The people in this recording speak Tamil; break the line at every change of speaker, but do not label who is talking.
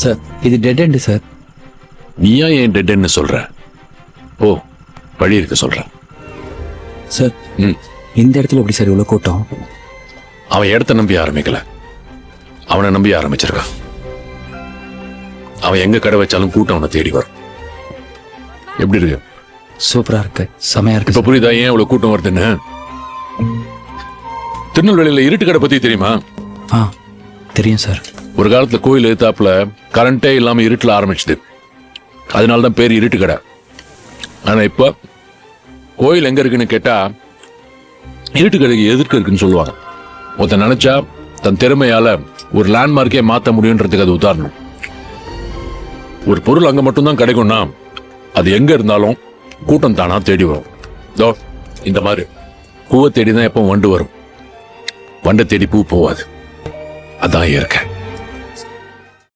சார் இது டெட் எண்டு சார்
நீயா ஏன் டெட்ன்னு சொல்ற? ஓ வழி இருக்க சொல்ற
சார்
ம்.
இந்த இடத்துல எப்படி சார் இவ்வளோ கூட்டம்?
அவன் இடத்த நம்பி ஆரம்பிக்கல. அவனை நம்பி ஆரம்பிச்சிருக்கான். அவன் எங்க கடை வச்சாலும் கூட்டம் அவனை தேடி வரும். எப்படி இருக்கு?
சூப்பரா இருக்கு. செமையா இருக்கு
இப்ப புரியுதா ஏன் இவ்வளவு கூட்டம் வருதுன்னு? திருநெல்வேலியில இருட்டு கடை பத்தி தெரியுமா?
ஆ தெரியும் சார்
ஒரு காலத்துல கோயில் எழுத்தாப்புல கரண்டே இல்லாமல் இருட்டில் ஆரம்பிச்சது. அதனால தான் பேர் இருட்டு கடை. ஆனால் இப்போ கோயில் எங்கே இருக்குன்னு கேட்டால் இருட்டு கடைக்கு எதிர்க்க இருக்குன்னு சொல்லுவாங்க. ஒருத்தன் நினச்சா தன் திறமையால் ஒரு லேண்ட்மார்க்கே மாற்ற முடியுன்றதுக்கு அது உதாரணம். ஒரு பொருள் அங்கே மட்டும்தான் கிடைக்கும்னா அது எங்கே இருந்தாலும் கூட்டம் தானாக தேடி வரும். தோ இந்த மாதிரி. பூவை தேடி தான் எப்போ வண்டு வரும். வண்டை தேடி பூ போவாது அதான் இயற்கை.